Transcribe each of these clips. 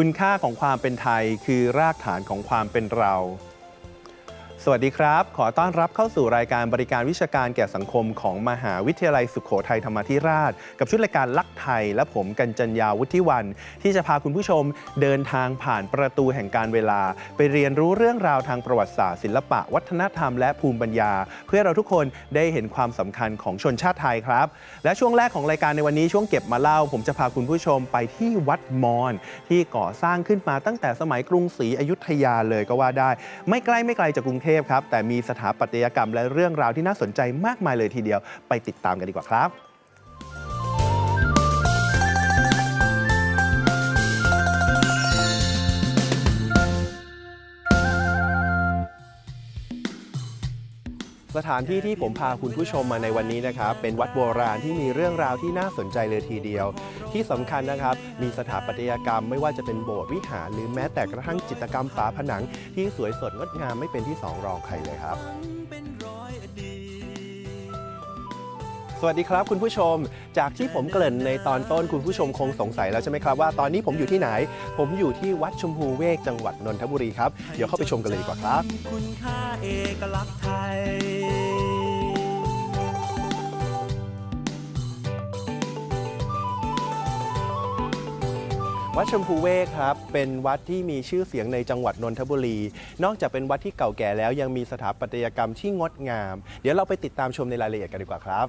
คุณค่าของความเป็นไทยคือรากฐานของความเป็นเรา สวัสดีครับ ขอต้อนรับเข้าสู่รายการบริการวิชาการแก่สังคมของมหาวิทยาลัยสุขโขทัยธรรมาธิราช กับชุดรายการลักไทย และผมกัญจัญญาวุฒิวัน ที่จะพาคุณผู้ชมเดินทางผ่านประตูแห่งการเวลา ไปเรียนรู้เรื่องราวทางประวัติศาสตร์ศิลปะ วัฒนธรรมและภูมิปัญญา เพื่อเราทุกคนได้เห็นความสำคัญของชนชาติไทยครับ และช่วงแรกของรายการในวันนี้ช่วงเก็บมาเล่า ผมจะพาคุณผู้ชมไปที่วัดมอญที่ก่อสร้างขึ้นมาตั้งแต่สมัยกรุงศรีอยุธยาเลยก็ว่าได้ ไม่ใกล้ไม่ไกลจากกรุงเทพครับแต่มีสถาปัตยกรรมและเรื่องราวที่น่าสนใจมากมายเลยทีเดียว ไปติดตามกันดีกว่าครับ สถานที่ที่ผมพาคุณผู้ชมมาในวันนี้นะครับ เป็นวัดโบราณที่มีเรื่องราวที่น่าสนใจเลยทีเดียว ที่สำคัญนะครับ มีสถาปัตยกรรมไม่ว่าจะเป็นโบสถ์วิหารหรือแม้แต่กระทั่งจิตรกรรมฝาผนัง ที่สวยสดงดงามไม่เป็นที่สองรองใครเลยครับ สวัสดีครับคุณผู้ชม จากที่ผมเกริ่นในตอนต้นคุณผู้ชมคงสงสัยแล้วใช่ไหมครับว่าตอนนี้ผมอยู่ที่ไหน ผมอยู่ที่วัดชมพูเวกจังหวัดนนทบุรีครับ เดี๋ยวเข้าไปชมกันเลยดีกว่าครับ คุณค่าเอกลักษณ์ไทยวัดชมพูเวกครับ เป็นวัดที่มีชื่อเสียงในจังหวัดนนทบุรี นอกจากเป็นวัดที่เก่าแก่แล้วยังมีสถาปัตยกรรมที่งดงาม เดี๋ยวเราไปติดตามชมในรายละเอียดกันดีกว่าครับ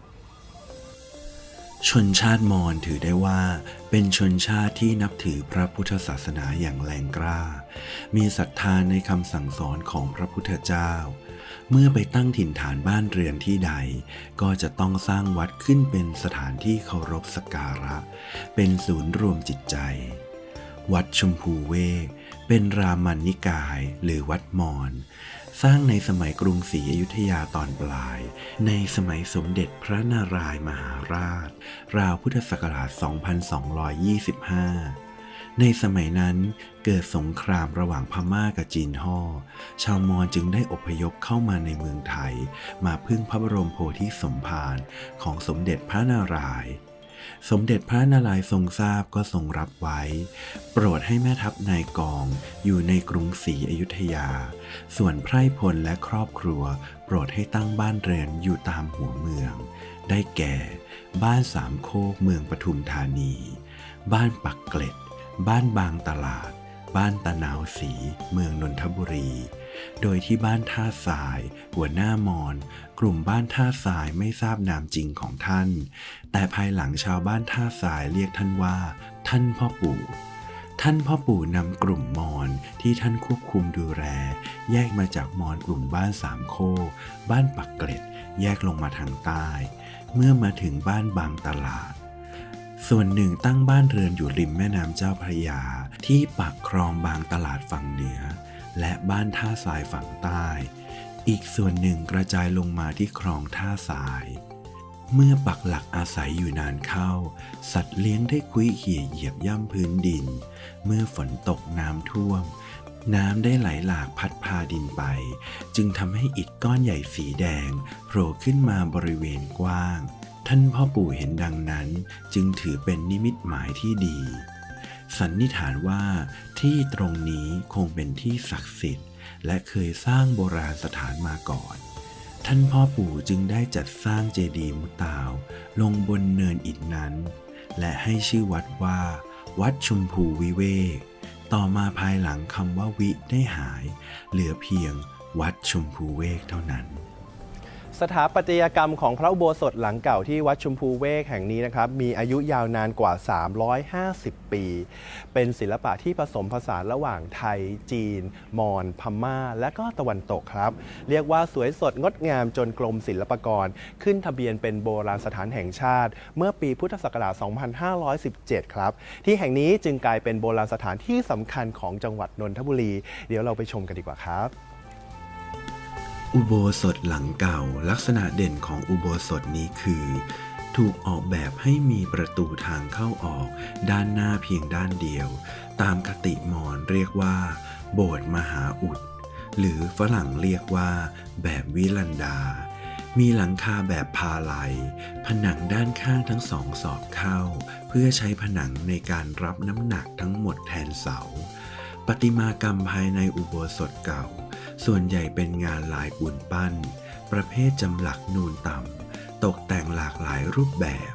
ชนชาติมอญถือได้ว่าเป็นชนชาติที่นับถือพระพุทธศาสนาอย่างแรงกล้า มีศรัทธาในคำสั่งสอนของพระพุทธเจ้า เมื่อไปตั้งถิ่นฐานบ้านเรือนที่ใด ก็จะต้องสร้างวัดขึ้นเป็นสถานที่เคารพสักการะ เป็นศูนย์รวมจิตใจ วัดชมพูเวกเป็นรามันนิกายหรือวัดมอญ สร้างในสมัยกรุงศรีอยุธยาตอนปลาย ในสมัยสมเด็จพระนารายมหาราช ราวพุทธศักราช 2225ในสมัยนั้นเกิดสงครามระหว่างพม่ากับจีนฮ่อ ชาวมอญจึงได้อพยพเข้ามาในเมืองไทย มาพึ่งพระบรมโพธิสมภารของสมเด็จพระนารายณ์ สมเด็จพระนารายณ์ทรงทราบก็ทรงรับไว้ โปรดให้แม่ทัพนายกองอยู่ในกรุงศรีอยุธยา ส่วนไพร่พลและครอบครัว โปรดให้ตั้งบ้านเรือนอยู่ตามหัวเมือง ได้แก่ บ้านสามโคกเมืองปทุมธานี บ้านปักเกร็ด บ้านบางตลาด บ้านตะนาวศรีเมืองนนทบุรี โดยที่บ้านท่าทราย หัวหน้ามอน กลุ่มบ้านท่าทรายไม่ทราบนามจริงของท่าน แต่ภายหลังชาวบ้านท่าทรายเรียกท่านว่า ท่านพ่อปู่ท่านพ่อปู่นำกลุ่มมอญที่ท่านควบคุมดูแลแยกมาจากมอญกลุ่มบ้านสามโค บ้านปักเกร็ด แยกลงมาทางใต้ เมื่อมาถึงบ้านบางตลาด ส่วนหนึ่งตั้งบ้านเรือนอยู่ริมแม่น้ำเจ้าพระยา ที่ปากคลองบางตลาดฝั่งเหนือ และบ้านท่าทรายฝั่งใต้ อีกส่วนหนึ่งกระจายลงมาที่คลองท่าทราย เมื่อปักหลักอาศัยอยู่นานเข้า สัตว์เลี้ยงได้คุยเขี่ยเหยียบย่ำพื้นดิน เมื่อฝนตกน้ำท่วม น้ำได้ไหลหลากพัดพาดินไป จึงทำให้อิฐก้อนใหญ่สีแดงโผล่ขึ้นมาบริเวณกว้าง ท่านพ่อปู่เห็นดังนั้น จึงถือเป็นนิมิตหมายที่ดี สันนิษฐานว่าที่ตรงนี้คงเป็นที่ศักดิ์สิทธิ์ และเคยสร้างโบราณสถานมาก่อน ท่านพ่อปู่จึงได้จัดสร้างเจดีย์มุตาว ลงบนเนินอิฐนั้น และให้ชื่อวัดว่า วัดชมพูวิเวก ต่อมาภายหลังคำว่าวิได้หาย เหลือเพียงวัดชมพูเวกเท่านั้น สถาปัตยกรรมของพระอุโบสถหลังเก่าที่วัดชมพูเวกแห่งนี้นะครับมีอายุยาวนานกว่า 350 ปี เป็นศิลปะที่ผสมผสานระหว่างไทย จีน มอญพม่า และก็ตะวันตกครับ เรียกว่าสวยสดงดงามจนกรมศิลปากร ขึ้นทะเบียนเป็นโบราณสถานแห่งชาติ เมื่อปีพุทธศักราช 2517 ครับ ที่แห่งนี้จึงกลายเป็นโบราณสถานที่สำคัญของจังหวัดนนทบุรี เดี๋ยวเราไปชมกันดีกว่าครับ อุโบสถหลังเก่าลักษณะเด่นของอุโบสถนี้คือ ถูกออกแบบให้มีประตูทางเข้าออก ด้านหน้าเพียงด้านเดียว ตามคติมอญเรียกว่า โบสถ์มหาอุด หรือฝรั่งเรียกว่า แบบวิลันดา มีหลังคาแบบพาลัยผนังด้านข้างทั้งสองสอบเข้าเพื่อพื่อใช้ผนังในการรับน้ำหนักทั้งหมดแทนเสาประติมากรรมภายในอุโบสถเก่า ส่วนใหญ่เป็นงานลายปูนปั้น ประเภทจำหลักนูนต่ำ ตกแต่งหลากหลายรูปแบบ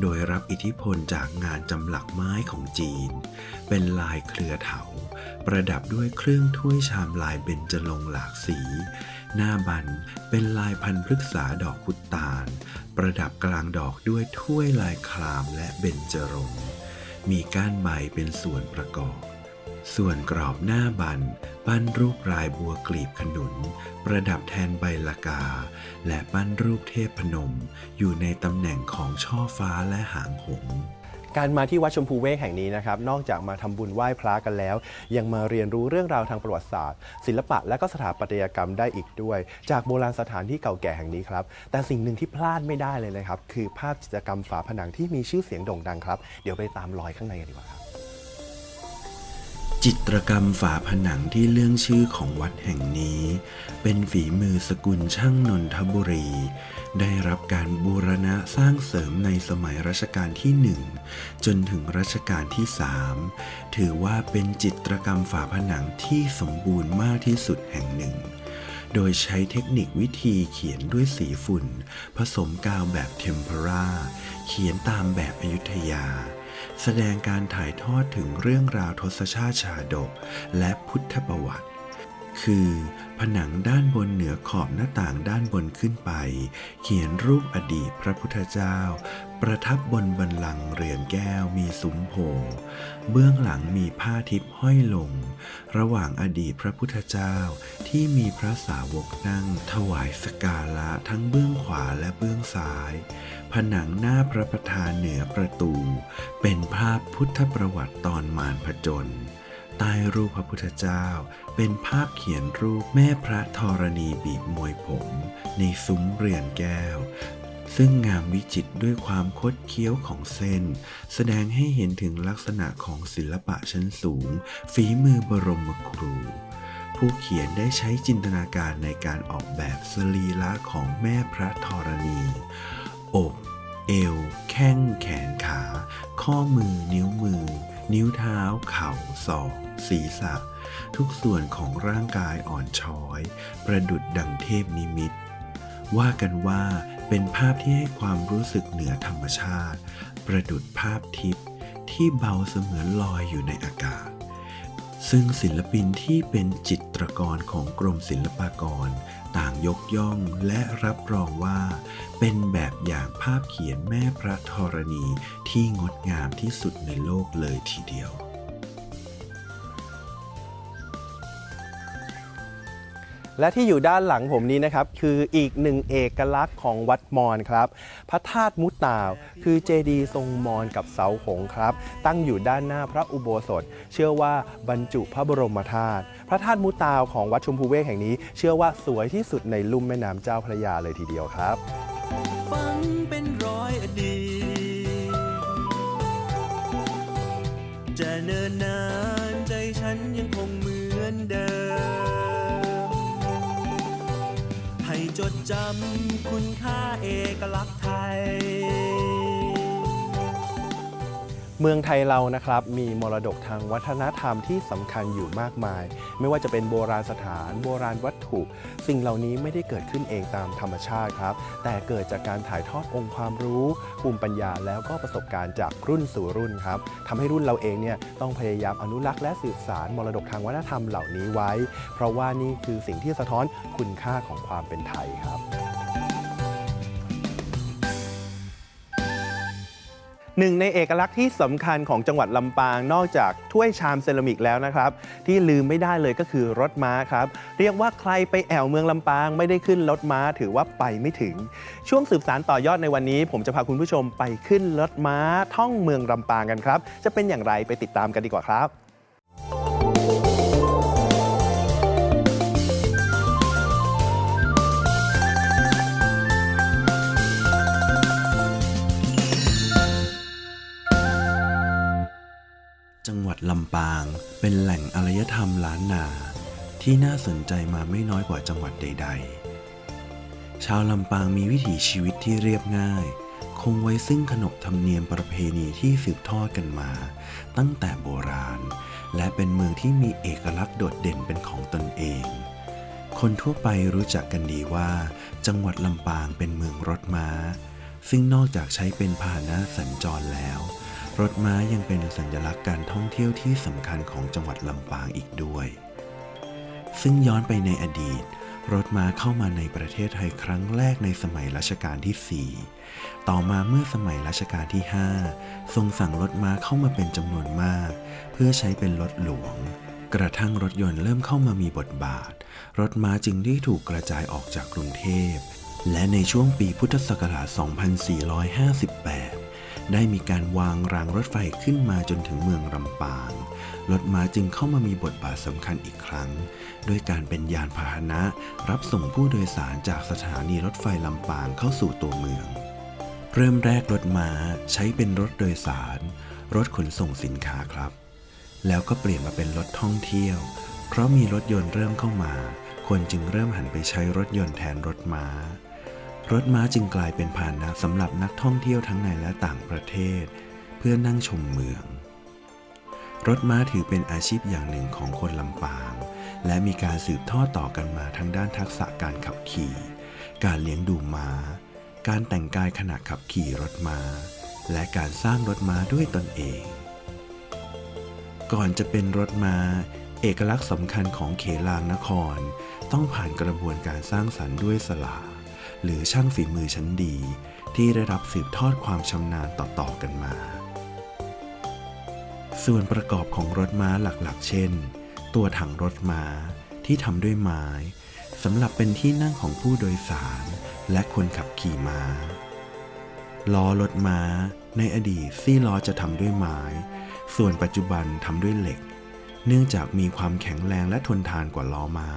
โดยรับอิทธิพลจากงานจำหลักไม้ของจีน เป็นลายเครือเถา ประดับด้วยเครื่องถ้วยชามลายเบญจรงหลากสี หน้าบันเป็นลายพันพฤกษาดอกพุตาล ประดับกลางดอกด้วยถ้วยลายครามและเบญจรงมีก้านใบเป็นส่วนประกอบ ส่วนกรอบหน้าบันปั้นรูปรายบัวกลีบขนุน ประดับแทนใบละกา และปั้นรูปเทพพนม อยู่ในตำแหน่งของช่อฟ้าและหางหงส์ การมาที่วัดชมพูเวกแห่งนี้นะครับ นอกจากมาทำบุญไหว้พระกันแล้ว ยังมาเรียนรู้เรื่องราวทางประวัติศาสตร์ ศิลปะและก็สถาปัตยกรรมได้อีกด้วย จากโบราณสถานที่เก่าแก่แห่งนี้ครับ แต่สิ่งหนึ่งที่พลาดไม่ได้เลยนะครับ คือภาพจิตรกรรมฝาผนังที่มีชื่อเสียงโด่งดังครับ เดี๋ยวไปตามรอยข้างในกันดีกว่าครับ จิตรกรรมฝาผนังที่เรื่องชื่อของวัดแห่งนี้ เป็นฝีมือสกุลช่างนนทบุรี ได้รับการบูรณะสร้างเสริมในสมัยรัชกาลที่หนึ่งจนถึงรัชกาลที่สามถือว่าเป็นจิตรกรรมฝาผนังที่สมบูรณ์มากที่สุดแห่งหนึ่ง โดยใช้เทคนิควิธีเขียนด้วยสีฝุ่น ผสมกาวแบบเทมเพราเขียนตามแบบอยุธยา แสดงการถ่ายทอดถึงเรื่องราวทศชาติชาดก และพุทธประวัติ คือผนังด้านบนเหนือขอบหน้าต่างด้านบนขึ้นไป เขียนรูปอดีตพระพุทธเจ้า ประทับบนบันลังเรือนแก้วมีซุ้มโพธิ์เบื้องหลังมีผ้าทิพย์ห้อยลง ระหว่างอดีตพระพุทธเจ้าที่มีพระสาวกนั่งถวายสการะทั้งเบื้องขวาและเบื้องซ้าย ผนังหน้าพระประธานเหนือประตู เป็นภาพพุทธประวัติตอนมารผจญใต้รูปพระพุทธเจ้า เป็นภาพเขียนรูปแม่พระธรณีบีบมวยผม ในซุ้มเรือนแก้ว ซึ่งงามวิจิตด้วยความคดเคี้ยวของเส้น แสดงให้เห็นถึงลักษณะของศิลปะชั้นสูง ฝีมือบรมครู ผู้เขียนได้ใช้จินตนาการในการออกแบบสรีระของแม่พระธรณีอกเอว แข้ง แขนขา ข้อมือ นิ้วมือ นิ้วเท้า เข่า ศอก ศีรษะ ทุกส่วนของร่างกายอ่อนช้อย ประดุดดังเทพนิมิตว่ากันว่า เป็นภาพที่ให้ความรู้สึกเหนือธรรมชาติ ประดุดภาพทิพย์ที่เบาเสมือนลอยอยู่ในอากาศ ซึ่งศิลปินที่เป็นจิตรกรของกรมศิลปากร ต่างยกย่องและรับรองว่า เป็นแบบอย่างภาพเขียนแม่พระธรณีที่งดงามที่สุดในโลกเลยทีเดียว และที่อยู่ด้านหลังผมนี้นะครับ คืออีกหนึ่งเอกลักษณ์ของวัดมอญครับ พระธาตุมุตาว คือเจดีย์ทรงมอญกับเสาหงครับ ตั้งอยู่ด้านหน้าพระอุโบสถ เชื่อว่าบรรจุพระบรมธาตุพระธาตุมุตาวของวัดชมพูเวกแห่งนี้ เชื่อว่าสวยที่สุดในลุ่มแม่น้ำเจ้าพระยาเลยทีเดียวครับฝันเป็นร้อยอดีตจะเนินนาน จำคุณค่าเอกลักษณ์ไทย เมืองไทยเรานะครับมีมรดกทางวัฒนธรรมที่สำคัญอยู่มากมาย ไม่ว่าจะเป็นโบราณสถาน โบราณวัตถุ สิ่งเหล่านี้ไม่ได้เกิดขึ้นเองตามธรรมชาติครับ แต่เกิดจากการถ่ายทอดองค์ความรู้ภูมิปัญญาแล้วก็ประสบการณ์จากรุ่นสู่รุ่นครับทำให้รุ่นเราเองเนี่ยต้องพยายามอนุรักษ์และสืบสารมรดกทางวัฒนธรรมเหล่านี้ไว้ เพราะว่านี่คือสิ่งที่สะท้อนคุณค่าของความเป็นไทยครับ หนึ่งในเอกลักษณ์ที่สำคัญของจังหวัดลำปาง นอกจากถ้วยชามเซรามิกแล้วนะครับ ที่ลืมไม่ได้เลยก็คือรถม้าครับ เรียกว่าใครไปแอวเมืองลำปางไม่ได้ขึ้นรถม้าถือว่าไปไม่ถึง ช่วงสืบสารต่อยอดในวันนี้ ผมจะพาคุณผู้ชมไปขึ้นรถม้าท่องเมืองลำปางกันครับ จะเป็นอย่างไรไปติดตามกันดีกว่าครับ ลำปาง เป็นแหล่งอารยธรรมล้านนา ที่น่าสนใจมาไม่น้อยกว่าจังหวัดใด ๆ ชาวลำปางมีวิถีชีวิตที่เรียบง่าย คงไว้ซึ่งขนบธรรมเนียมประเพณีที่สืบทอดกันมา ตั้งแต่โบราณ และเป็นเมืองที่มีเอกลักษณ์โดดเด่นเป็นของตนเอง คนทั่วไปรู้จักกันดีว่า จังหวัดลำปางเป็นเมืองรถม้า ซึ่งนอกจากใช้เป็นพาหนะสัญจรแล้ว รถม้ายังเป็นสัญลักษณ์การท่องเที่ยวที่สำคัญของจังหวัดลำปางอีกด้วย ซึ่งย้อนไปในอดีต รถม้าเข้ามาในประเทศไทยครั้งแรกในสมัยรัชกาลที่ 4 ต่อมาเมื่อสมัยรัชกาลที่ 5 ทรงสั่งรถม้าเข้ามาเป็นจำนวนมาก เพื่อใช้เป็นรถหลวง กระทั่งรถยนต์เริ่มเข้ามามีบทบาท รถม้าจึงได้ถูกกระจายออกจากกรุงเทพ และในช่วงปีพุทธศักราช 2458 ได้มีการวางรางรถไฟขึ้นมาจนถึงเมืองลำปาง รถม้าจึงเข้ามามีบทบาทสำคัญอีกครั้ง ด้วยการเป็นยานพาหนะ รับส่งผู้โดยสารจากสถานีรถไฟลำปางเข้าสู่ตัวเมือง เริ่มแรกรถม้าใช้เป็นรถโดยสาร รถขนส่งสินค้าครับ แล้วก็เปลี่ยนมาเป็นรถท่องเที่ยว เพราะมีรถยนต์เริ่มเข้ามา คนจึงเริ่มหันไปใช้รถยนต์แทนรถม้า รถม้าจึงกลายเป็นพาหนะสำหรับนักท่องเที่ยวทั้งในและต่างประเทศ เพื่อนั่งชมเมือง รถม้าถือเป็นอาชีพอย่างหนึ่งของคนลำปาง และมีการสืบทอดต่อกันมาทั้งด้านทักษะการขับขี่ การเลี้ยงดูม้า การแต่งกายขณะขับขี่รถม้า และการสร้างรถม้าด้วยตนเอง ก่อนจะเป็นรถม้าเอกลักษณ์สำคัญของเขลางนคร ต้องผ่านกระบวนการสร้างสรรค์ด้วยสลา หรือช่างฝีมือชั้นดี ที่ได้รับสืบทอดความชำนาญต่อๆกันมา ส่วนประกอบของรถม้าหลักๆ เช่น ตัวถังรถม้าที่ทำด้วยไม้สำหรับเป็นที่นั่งของผู้โดยสารและคนขับขี่ม้า ล้อรถม้า ในอดีตซี่ล้อจะทำด้วยไม้ ส่วนปัจจุบันทำด้วยเหล็ก เนื่องจากมีความแข็งแรงและทนทานกว่าล้อไม้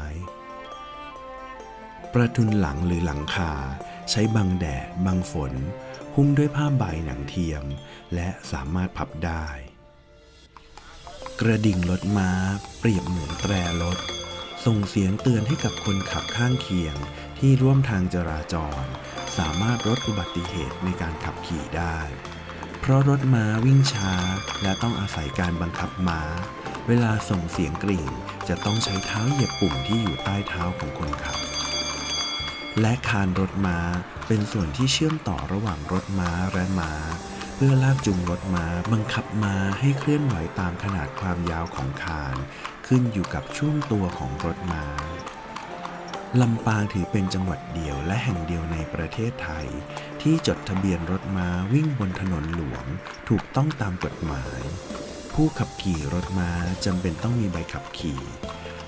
ประทุนหลังหรือหลังคา ใช้บังแดด บังฝน หุ้มด้วยผ้าใบหนังเทียม และสามารถพับได้ กระดิ่งรถม้า เปรียบเหมือนแตรรถ ส่งเสียงเตือนให้กับคนขับข้างเคียงที่ร่วมทางจราจร สามารถลดอุบัติเหตุในการขับขี่ได้ เพราะรถม้าวิ่งช้า และต้องอาศัยการบังคับม้า เวลาส่งเสียงกริ่งจะต้องใช้เท้าเหยียบปุ่มที่อยู่ใต้เท้าของคนขับ และคานรถม้า เป็นส่วนที่เชื่อมต่อระหว่างรถม้าและม้า เพื่อลากจูงรถม้าบังคับม้าให้เคลื่อนไหวตามขนาดความยาวของคาน ขึ้นอยู่กับช่วงตัวของรถม้าลำปางถือเป็นจังหวัดเดียวและแห่งเดียวในประเทศไทย ที่จดทะเบียนรถม้าวิ่งบนถนนหลวง ถูกต้องตามกฎหมาย ผู้ขับขี่รถม้าจำเป็นต้องมีใบขับขี่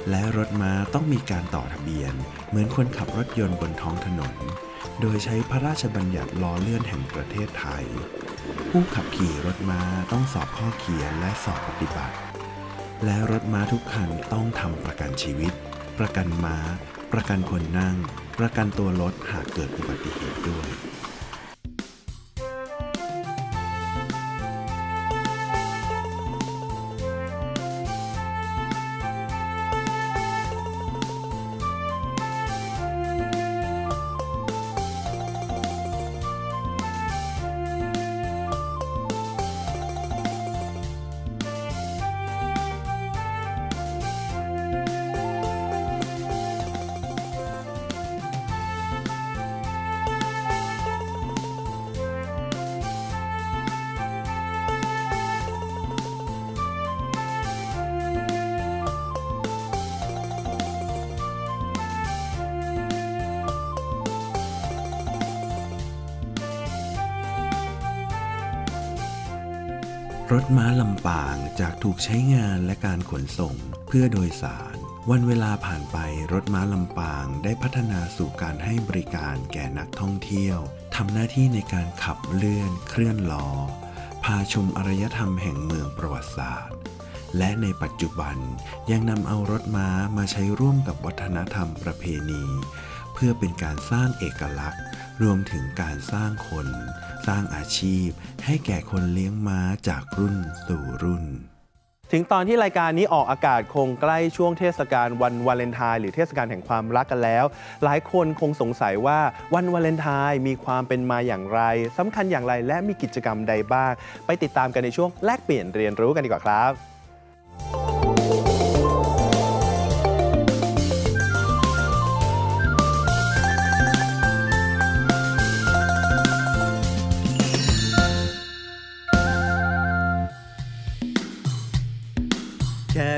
และรถม้าต้องมีการต่อทะเบียน เหมือนคนขับรถยนต์บนท้องถนน โดยใช้พระราชบัญญัติล้อเลื่อนแห่งประเทศไทย ผู้ขับขี่รถม้าต้องสอบข้อเขียนและสอบปฏิบัติ และรถม้าทุกคันต้องทำประกันชีวิต ประกันม้า ประกันคนนั่ง ประกันตัวรถหากเกิดอุบัติเหตุด้วย รถม้าลำปางจากถูกใช้งานและการขนส่งเพื่อโดยสาร วันเวลาผ่านไปรถม้าลำปางได้พัฒนาสู่การให้บริการแก่นักท่องเที่ยวทำหน้าที่ในการขับเลื่อนเคลื่อนล้อ พาชมอารยธรรมแห่งเมืองประวัติศาสตร์ และในปัจจุบันยังนำเอารถม้ามาใช้ร่วมกับวัฒนธรรมประเพณี เพื่อเป็นการสร้างเอกลักษณ์ รวมถึงการสร้างคน สร้างอาชีพ ให้แก่คนเลี้ยงม้าจากรุ่นสู่รุ่น ถึงตอนที่รายการนี้ออกอากาศคงใกล้ช่วงเทศกาลวันวาเลนไทน์หรือเทศกาลแห่งความรักกันแล้ว หลายคนคงสงสัยว่าวันวาเลนไทน์มีความเป็นมาอย่างไรสำคัญอย่างไรและมีกิจกรรมใดบ้าง ไปติดตามกันในช่วงแลกเปลี่ยนเรียนรู้กันดีกว่าครับ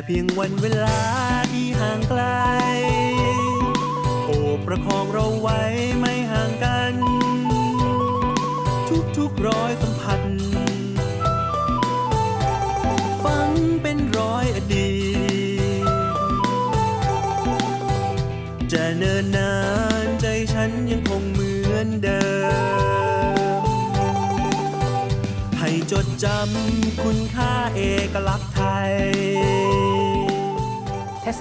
เพียงวันเวลาที่ห่างไกล โอบประคองเราไว้ไม่ห่างกัน ทุกๆร้อยสัมพันธ์ฝังเป็นร้อยอดีต จะเนินนานใจฉันยังคงเหมือนเดิม ให้จดจำคุณค่าเอกลักษณ์ไทย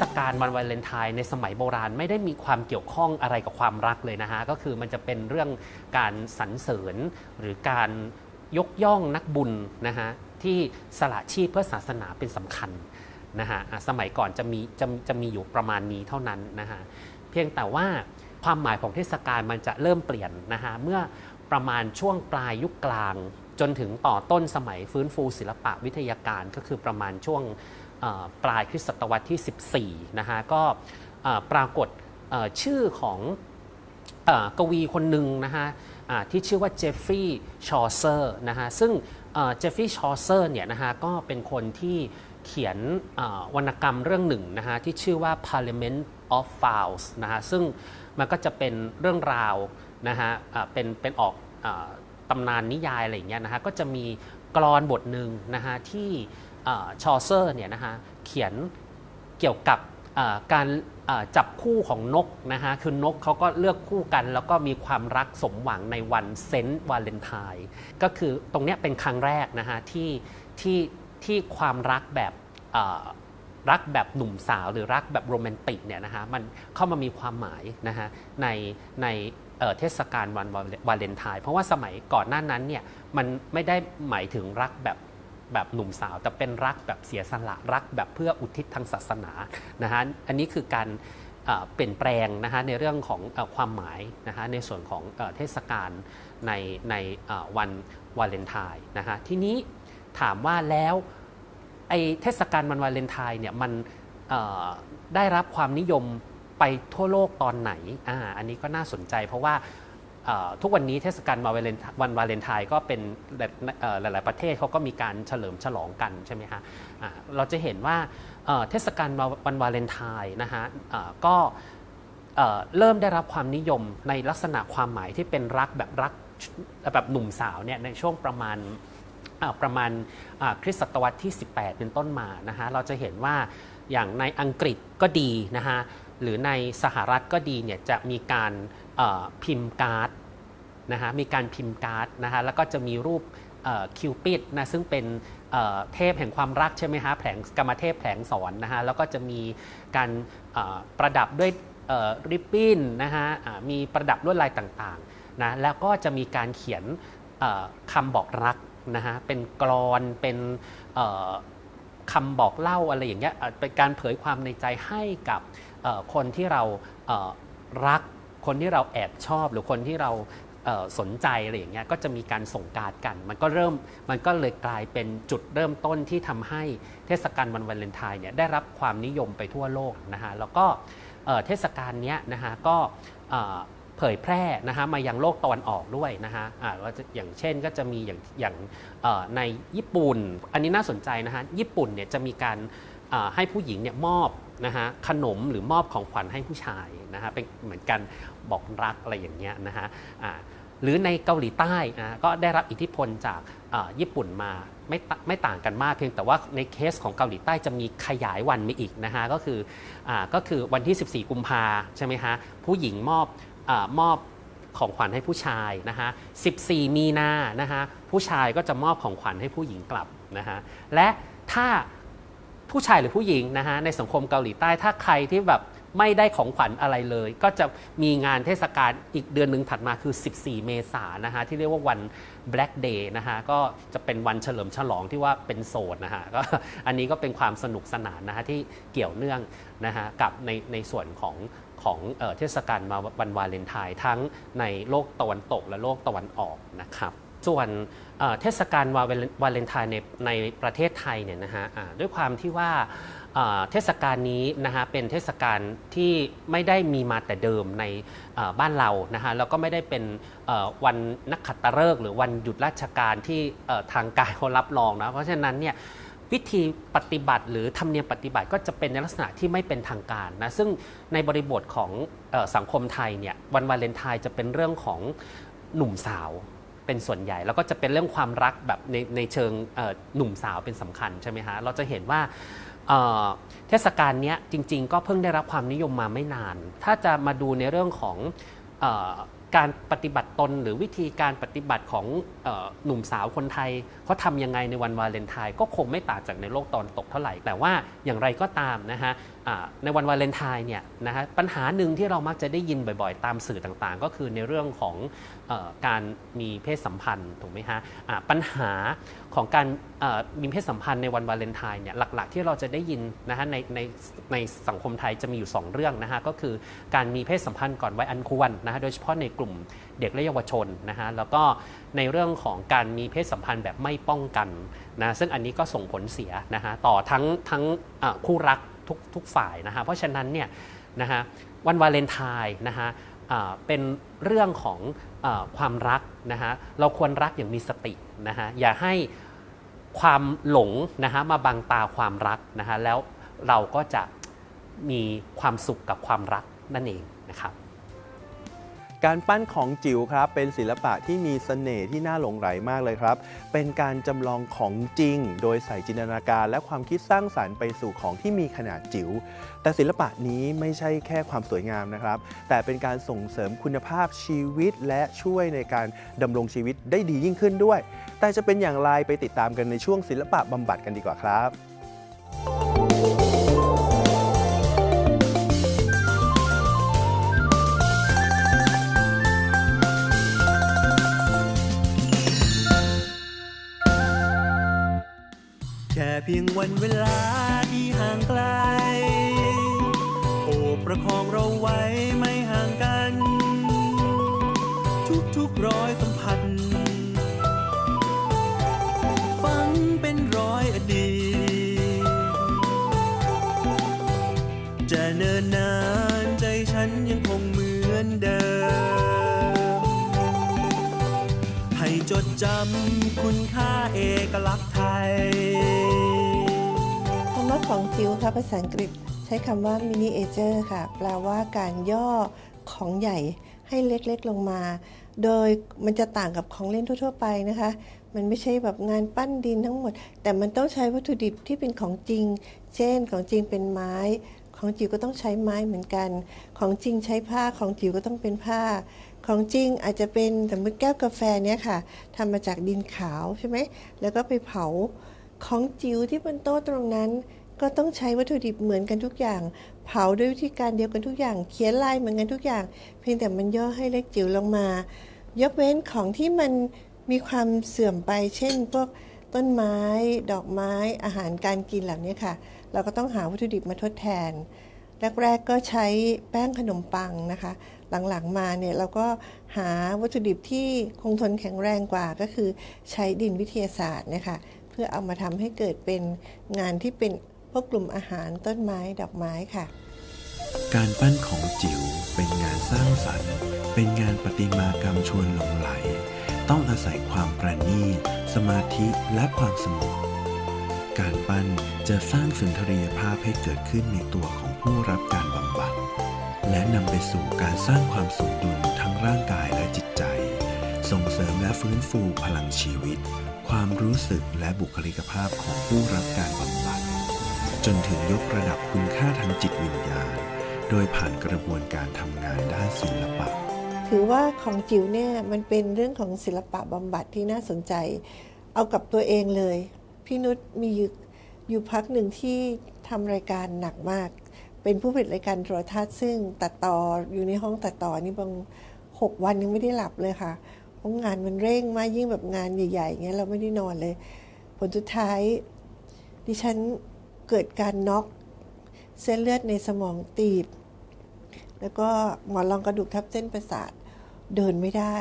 ศกาลวันวาเลนไทน์ในสมัยโบราณไม่ได้มีความเกี่ยวข้องอะไรกับความรักเลยนะฮะ ก็คือมันจะเป็นเรื่องการสรรเสริญหรือการยกย่องนักบุญนะฮะที่สละชีพเพื่อศาสนาเป็นสำคัญนะฮะสมัยก่อนจะมีจะจะมีอยู่ประมาณนี้เท่านั้นนะฮะเพียงแต่ว่าความหมายของเทศกาลมันจะเริ่มเปลี่ยนนะฮะเมื่อประมาณช่วงปลายยุคกลาง จนถึงต่อต้นสมัยฟื้นฟูศิลปะวิทยาการก็คือประมาณช่วง ปลายคริสตศตวรรษที่ 14 นะฮะก็ปรากฏชื่อของอกวีคนหนึ่งนะฮะที่ชื่อว่าเจฟฟรีย์ชอเซอร์นะฮะซึ่งเจฟฟรีย์ชอเซอร์เนี่ยนะฮะก็เป็นคนที่เขียนวรรณกรรมเรื่องหนึ่งนะฮะที่ชื่อว่า Parliament of Fowls นะฮะซึ่งมันก็จะเป็นเรื่องราวนะฮะเป็นเป็นออกอตำนานนิยายอะไรอย่างเงี้ยนะฮะก็จะมีกรอนบทหนึ่งนะฮะที่ ชอเซอร์เนี่ยนะฮะเขียนเกี่ยวกับการจับคู่ของนกนะฮะคือนกเขาก็เลือกคู่กัน แล้วก็มีความรักสมหวังในวันเซนต์วาเลนไทน์ก็คือตรงนี้เป็นครั้งแรกนะฮะที่ที่ที่ความรักแบบรักแบบหนุ่มสาวหรือรักแบบโรแมนติกเนี่ยนะฮะมันเข้ามามีความหมายนะฮะในในเทศกาลวันวาเลนไทน์เพราะว่าสมัยก่อนหน้านั้นเนี่ยมันไม่ได้หมายถึงรักแบบ แบบหนุ่มสาว แต่เป็นรักแบบเสียสละรักแบบเพื่ออุทิศทางศาสนานะฮะอันนี้คือการเปลี่ยนแปลงนะฮะในเรื่องของอความหมายนะฮะในส่วนของเอ่อเทศกาลในในวันวาเลนไทน์นะฮะทีนี้ถามว่าแล้วไอเทศกาลวันวาเลนไทน์เนี่ยมันได้รับความนิยมไปทั่วโลกตอนไหนอ่าอันนี้ก็น่าสนใจเพราะว่า ทุกวันนี้เทศกาลวันวาเลนวันวาเลนไทน์ก็เป็นหลาย ๆ ประเทศเขาก็มีการเฉลิมฉลองกันใช่ไหมฮะเราจะเห็นว่าเทศกาลวันวาเลนไทน์นะฮะก็เริ่มได้รับความนิยมในลักษณะความหมายที่เป็นรักแบบรักแบบหนุ่มสาวเนี่ยในช่วงประมาณประมาณคริสตศตวรรษที่ 18 เป็นต้นมานะฮะเราจะเห็นว่าอย่างในอังกฤษก็ดีนะฮะหรือในสหรัฐก็ดีเนี่ยจะมีการ พิมพ์การ์ดนะฮะมีการพิมพ์การ์ดนะฮะแล้วก็จะมีรูปคิวปิดนะซึ่งเป็นเทพแห่งความรักใช่ไหมฮะแผลงกรรมเทพแผลงสอนนะฮะแล้วก็จะมีการประดับด้วยริบบิ้นนะฮะมีประดับลวดลายต่างๆนะแล้วก็จะมีการเขียนคำบอกรักนะฮะเป็นกรอนเป็นคำบอกเล่าอะไรอย่างเงี้ยเป็นการเผยความในใจให้กับคนที่เรารัก คนที่เราแอบชอบหรือคนที่เราเสนใจอะไรอย่างเงี้ยก็จะมีการส่งการ์ดกัน มันก็เริ่มมันก็เลยกลายเป็นจุดเริ่มต้นที่ทำให้เทศกาลวันวาเลนไทน์เนี่ยได้รับความนิยมไปทั่วโลกนะฮะแล้วก็เทศกาลเนี้ยนะฮะก็เผยแพร่นะฮะมายังโลกตะวันออกด้วยนะฮะอ่าก็จะอย่างเช่นก็จะมีอย่างอย่างในญี่ปุ่น อันนี้น่าสนใจนะฮะญี่ปุ่นเนี่ยจะมีการให้ผู้หญิงเนี่ยมอบนะฮะขนมหรือมอบของขวัญให้ผู้ชายนะฮะเป็นเหมือนกัน บอกรักอะไรอย่างเงี้ยนะฮะหรือในเกาหลีใต้นะก็ได้รับอิทธิพลจากญี่ปุ่นมาไม่ตไม่ต่างกันมากเพียงแต่ว่าในเคสของเกาหลีใต้จะมีขยายวันมาอีกนะฮะก็คืออก็คือวันที่ 14 กุมภาใช่ไหมฮะผู้หญิงมอบอมอบของขวัญให้ผู้ชายนะฮะ 14 มีนานะฮะผู้ชายก็จะมอบของขวัญให้ผู้หญิงกลับนะฮะและถ้าผู้ชายหรือผู้หญิงนะฮะในสังคมเกาหลีใต้ถ้าใครที่แบบ ไม่ได้ของขวัญอะไรเลย ก็จะมีงานเทศกาลอีกเดือนหนึ่งถัดมาคือ 14 เมษายนนะฮะที่เรียกว่าวัน Black Day นะฮะก็จะเป็นวันเฉลิมฉลองที่ว่าเป็นโสดนะฮะก็อันนี้ก็เป็นความสนุกสนานนะฮะที่เกี่ยวเนื่องนะฮะกับในในส่วนของของเออเทศกาลมาวันวาเลนไทน์ทั้งในโลกตะวันตกและโลกตะวันออกนะครับส่วนเเทศกาลวาเลนไทน์ในในประเทศไทยเนี่ยนะฮะด้วยความที่ว่า เทศกาลนี้นะฮะเป็นเทศกาลที่ไม่ได้มีมาแต่เดิมในบ้านเรานะฮะแล้วก็ไม่ได้เป็นวันนักขัตฤกษ์หรือวันหยุดราชการที่ทางการเขารับรองนะเพราะฉะนั้นเนี่ยวิธีปฏิบัติหรือธรรมเนียมปฏิบัติก็จะเป็นในลักษณะที่ไม่เป็นทางการนะซึ่งในบริบทของอสังคมไทยเนี่ยวันวาเลนไทน์จะเป็นเรื่องของหนุ่มสาวเป็นส่วนใหญ่ แล้วก็จะเป็นเรื่องความรักแบบในในเชิงหนุ่มสาวเป็นสำคัญใช่ไหมฮะเราจะเห็นว่า เทศกาลนี้จริง ๆ ก็เพิ่งได้รับความนิยมมาไม่นาน ถ้าจะมาดูในเรื่องของออการปฏิบัติตนหรือวิธีการปฏิบัติของอหนุ่มสาวคนไทยเขาทำยังไงในวันวาเลนไทน์ก็คงไม่ต่างจากในโลกตอนตกเท่าไหร่ แต่ว่าอย่างไรก็ตามนะฮะ ในวันวาเลนไทน์เนี่ยนะฮะปัญหาหนึ่งที่เรามักจะได้ยินบ่อยๆ ตามสื่อต่างๆ ก็คือในเรื่องของอการมีเพศสัมพันธ์ถูกไหมฮะอ่าปัญหาของการมีเพศสัมพันธ์ในวันวาเลนไทน์เนี่ยหลักๆ ที่เราจะได้ยินนะฮะในในในสังคมไทยจะมีอยู่ 2 เรื่องนะฮะก็คือการมีเพศสัมพันธ์ก่อนวัยอันควรนะฮะโดยเฉพาะในกลุ่มเด็กและเยาวชนนะฮะแล้วก็ในเรื่องของการมีเพศสัมพันธ์แบบไม่ป้องกันนะซึ่งอันนี้ก็ส่งผลเสียนะฮะต่อทั้งทั้งคู่รัก ทุกทุกฝ่ายนะฮะเพราะฉะนั้นเนี่ยนะฮะวันวาเลนไทน์นะฮะเป็นเรื่องของอความรักนะฮะเราควรรักอย่างมีสตินะฮะอย่าให้ความหลงนะฮะมาบังตาความรักนะฮะแล้วเราก็จะมีความสุขกับความรักนั่นเองนะครับ การปั้นของจิ๋วครับ เป็นศิลปะที่มีเสน่ห์ที่น่าหลงไหลมากเลยครับ เป็นการจำลองของจริง โดยใส่จินตนาการ และความคิดสร้างสารรค์ไปสู่ของที่มีขนาดจิ๋วแต่ศิลปะนี้ไม่ใช่แค่ความสวยงามนะครับ แต่เป็นการส่งเสริมคุณภาพชีวิต และช่วยในการดำรงชีวิตได้ดียิ่งขึ้นด้วย แต่จะเป็นอย่างไรไปติดตามกันในช่วงศิลปะบำบัดกันดีกว่าครับ เพียงวันเวลาที่ห่างไกล โอบประคองเราไว้ไม่ห่างกัน ทุกๆรอยสัมพันธ์ฝังเป็นรอยอดีต จะเนินนานใจฉันยังคงเหมือนเดิม ให้จดจำคุณค่าเอกลักษณ์ ของจิ๋วค่ะภาษาอังกฤษใช้คำว่า miniature ค่ะ แปลว่าการย่อของใหญ่ให้เล็กๆลงมา โดยมันจะต่างกับของเล่นทั่ว ๆ ไปนะคะ มันไม่ใช่แบบงานปั้นดินทั้งหมด แต่มันต้องใช้วัตถุดิบที่เป็นของจริง เช่นของจริงเป็นไม้ ของจิ๋วก็ต้องใช้ไม้เหมือนกัน ของจริงใช้ผ้าของจิ๋วก็ต้องเป็นผ้า ของจริงอาจจะเป็นสมมติแก้วกาแฟเนี้ยค่ะทำมาจากดินขาวใช่ไหมแล้วก็ไปเผาของจิ๋วที่บนโต๊ะตรงนั้น ก็ต้องใช้วัตถุดิบเหมือนกันทุกอย่าง เผาด้วยวิธีการเดียวกันทุกอย่าง เขียนลายเหมือนกันทุกอย่าง เพียงแต่มันย่อให้เล็กจิ๋วลงมา ยกเว้นของที่มันมีความเสื่อมไป เช่น พวกต้นไม้ ดอกไม้ อาหารการกินเหล่านี้ค่ะ เราก็ต้องหาวัตถุดิบมาทดแทน แรกๆก็ใช้แป้งขนมปังนะคะ หลังๆมาเนี่ยเราก็หาวัตถุดิบที่คงทนแข็งแรงกว่าก็คือใช้ดินวิทยาศาสตร์นะคะ เพื่อเอามาทำให้เกิดเป็นงานที่เป็น วกกลุ่มอาหารต้นไม้ดอกไม้ค่ะ การปั้นของจิ๋วเป็นงานสร้างสรรค์ เป็นงานประติมากรรมชวนหลงไหล ต้องอาศัยความประณีตสมาธิและความสงบการปั้นจะสร้างสุนทรียภาพให้เกิดขึ้นในตัวของผู้รับการบำบัด และนำไปสู่การสร้างความสมดุลทั้งร่างกายและจิตใจ ส่งเสริมและฟื้นฟูพลังชีวิต ความรู้สึกและบุคลิกภาพของผู้รับการบำบัด จนถึงยกระดับคุณค่าทางจิตวิญญาณ โดยผ่านกระบวนการทำงานด้านศิลปะ ถือว่าของจิ๋วเนี่ยมันเป็นเรื่องของศิลปะบำบัดที่น่าสนใจ เอากับตัวเองเลย พี่นุชมีอยู่อยู่พักหนึ่งที่ทำรายการหนักมาก เป็นผู้ผลิตรายการโทรทัศน์ซึ่งตัดต่ออยู่ในห้องตัดต่อนี่บางหกวันยังไม่ได้หลับเลยค่ะเพราะงานมันเร่งมากยิ่งแบบงานใหญ่ๆอย่างเงี้ยเราไม่ได้นอนเลย ผลสุดท้ายดิฉัน เกิดการน็อกเส้นเลือดในสมองตีบ แล้วก็หมอนรองกระดูกทับเส้นประสาทเดินไม่ได้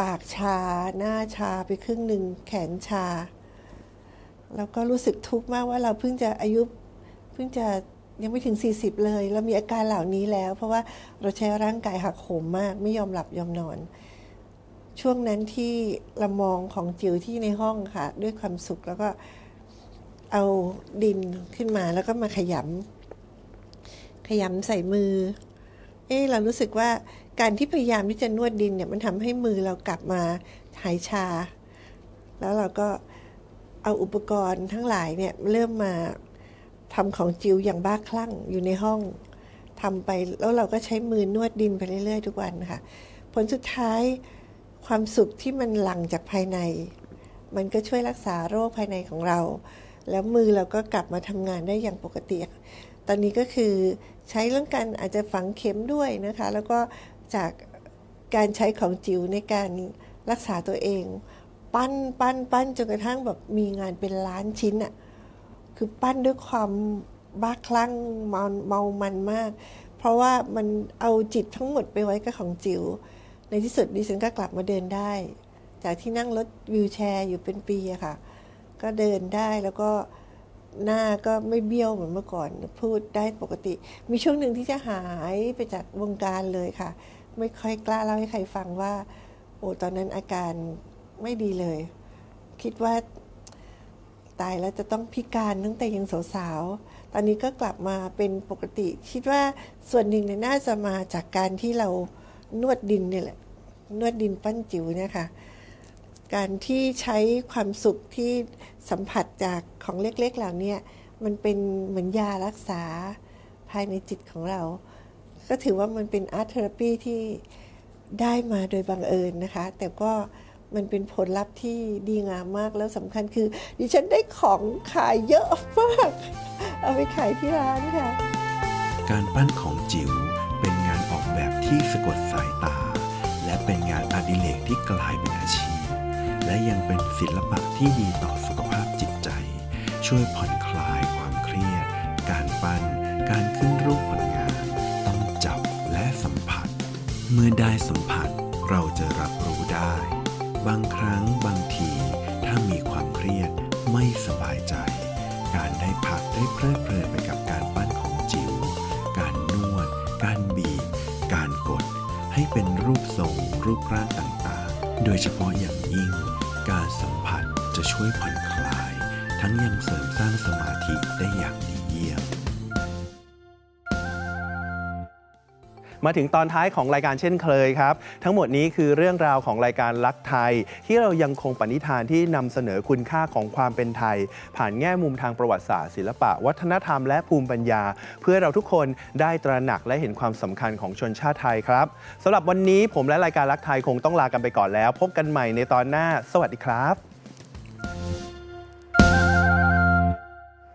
ปากชา หน้าชาไปครึ่งหนึ่งแขนชา แล้วก็รู้สึกทุกข์มากว่าเราเพิ่งจะอายุเพิ่งจะยังไม่ถึง 40 เลย เรามีอาการเหล่านี้แล้ว เพราะว่าเราใช้ร่างกายหักโหมมาก ไม่ยอมหลับยอมนอน ช่วงนั้นที่เรามองของจิ๋วที่ในห้องค่ะ ด้วยความสุขแล้วก็ เอาดินขึ้นมาแล้วก็มาขยำขยำใส่มือ เอ๊ะเรารู้สึกว่าการที่พยายามที่จะนวดดินเนี่ยมันทำให้มือเรากลับมาหายชา แล้วเราก็เอาอุปกรณ์ทั้งหลายเนี่ยเริ่มมาทำของจิวอย่างบ้าคลั่งอยู่ในห้องทำไปแล้วเราก็ใช้มือนวดดินไปเรื่อยๆ ทุกวันค่ะ ผลสุดท้ายความสุขที่มันหลั่งจากภายใน มันก็ช่วยรักษาโรคภายในของเรา แล้วมือเราก็กลับมาทำงานได้อย่างปกติ ตอนนี้ก็คือใช้เรื่องการอาจจะฝังเข็มด้วยนะคะ แล้วก็จากการใช้ของจิ๋วในการรักษาตัวเอง ปั้นปั้นปั้นจนกระทั่งแบบมีงานเป็นล้านชิ้นอะคือปั้นด้วยความบ้าคลั่งเมาเมามันมาก เพราะว่ามันเอาจิตทั้งหมดไปไว้กับของจิ๋วในที่สุดดิฉันก็กลับมาเดินได้ จากที่นั่งรถวิวแชร์อยู่เป็นปีอะค่ะ ก็เดินได้แล้วก็หน้าก็ไม่เบี้ยวเหมือนเมื่อก่อน พูดได้ปกติ มีช่วงหนึ่งที่จะหายไปจากวงการเลยค่ะ ไม่ค่อยกล้าเล่าให้ใครฟังว่า โอ้ตอนนั้นอาการไม่ดีเลย คิดว่าตายแล้วจะต้องพิการตั้งแต่ยังสาวๆ ตอนนี้ก็กลับมาเป็นปกติ คิดว่าส่วนหนึ่งเนี่ยน่าจะมาจากการที่เรานวดดินเนี่ยแหละ นวดดินปั้นจิ๋วเนี่ยค่ะ การที่ใช้ความสุขที่สัมผัสจากของเล็กๆเหล่านี้มันเป็นเหมือนยารักษาภายในจิตของเรา ก็ถือว่ามันเป็นอาร์ตเทอราปีที่ได้มาโดยบังเอิญนะคะ แต่ก็มันเป็นผลลัพธ์ที่ดีงามมากแล้วสำคัญคือ ดิฉันได้ของขายเยอะมาก เอาไปขายที่ร้านค่ะ การปั้นของจิ๋วเป็นงานออกแบบที่สะกดสายตา และเป็นงานอดิเรกที่กลายเป็นอาชีพ และยังเป็นศิลปะที่ดีต่อสุขภาพจิตใจ ช่วยผ่อนคลายความเครียด การปั้น การขึ้นรูปผลงาน ต้องจับและสัมผัส เมื่อได้สัมผัสเราจะรับรู้ได้ บางครั้งบางที ถ้ามีความเครียดไม่สบายใจ การได้พักได้เพลิดเพลินไปกับการปั้นของจิ๋วการนวด การบีบ การกด ให้เป็นรูปทรงรูปร่างต่างๆ โดยเฉพาะอย่างยิ่ง จะช่วยผ่อนคลาย ทั้งยังเสริมสร้างสมาธิได้อย่างดีเยี่ยม มาถึงตอนท้ายของรายการเช่นเคยครับ ทั้งหมดนี้คือเรื่องราวของรายการลักไทย ที่เรายังคงปณิธานที่นำเสนอคุณค่าของความเป็นไทย ผ่านแง่มุมทางประวัติศาสตร์ศิลปะ วัฒนธรรมและภูมิปัญญา เพื่อเราทุกคนได้ตระหนักและเห็นความสำคัญของชนชาติไทยครับสำหรับวันนี้ผมและรายการลักไทยคงต้องลากันไปก่อนแล้ว พบกันใหม่ในตอนหน้า สวัสดีครับ you